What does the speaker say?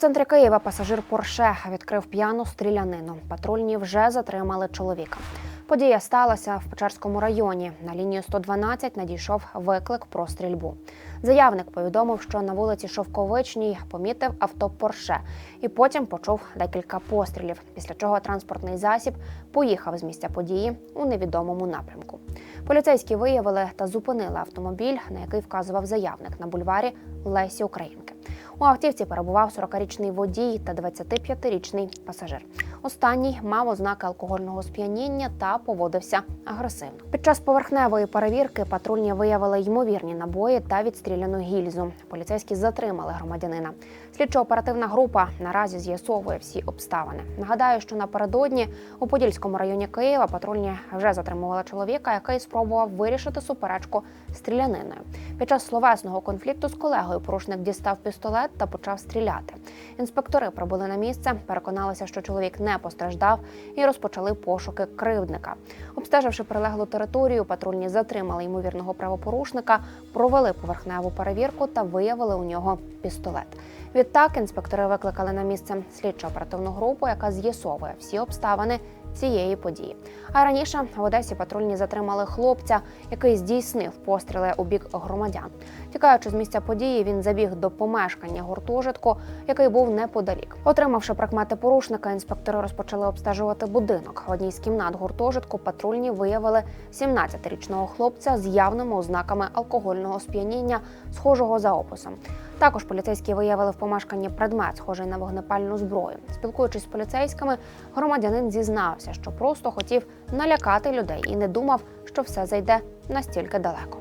центрі Києва пасажир Порше відкрив п'яну стрілянину. Патрульні вже затримали чоловіка. Подія сталася в Печерському районі. На лінію 112 надійшов виклик про стрільбу. Заявник повідомив, що на вулиці Шовковичній помітив авто Порше і потім почув декілька пострілів. Після чого транспортний засіб поїхав з місця події у невідомому напрямку. Поліцейські виявили та зупинили автомобіль, на який вказував заявник на бульварі Лесі Українки. У автівці перебував 40-річний водій та 25-річний пасажир. Останній мав ознаки алкогольного сп'яніння та поводився агресивно. Під час поверхневої перевірки патрульні виявили ймовірні набої та відстріляну гільзу. Поліцейські затримали громадянина. Слідчо-оперативна група наразі з'ясовує всі обставини. Нагадаю, що напередодні у Подільському районі Києва патрульні вже затримували чоловіка, який спробував вирішити суперечку стріляниною. Під час словесного конфлікту з колегою порушник дістав пістолет та почав стріляти. Інспектори прибули на місце, переконалися, що чоловік не постраждав, і розпочали пошуки кривдника. Обстеживши прилеглу територію, патрульні затримали ймовірного правопорушника, провели поверхневу перевірку та виявили у нього пістолет. Відтак інспектори викликали на місце слідчо-оперативну групу, яка з'ясовує всі обставини цієї події. А раніше в Одесі патрульні затримали хлопця, який здійснив постріли у бік громадян. Тікаючи з місця події, він забіг до помешкання гуртожитку, який був неподалік. Отримавши прикмети порушника, інспектори розпочали обстежувати будинок. В одній з кімнат гуртожитку патрульні виявили 17-річного хлопця з явними ознаками алкогольного сп'яніння, схожого за описом. Також поліцейські виявили в помешканні предмет, схожий на вогнепальну зброю. Спілкуючись з поліцейськими, громадянин зізнався, що просто хотів налякати людей і не думав, що все зайде настільки далеко.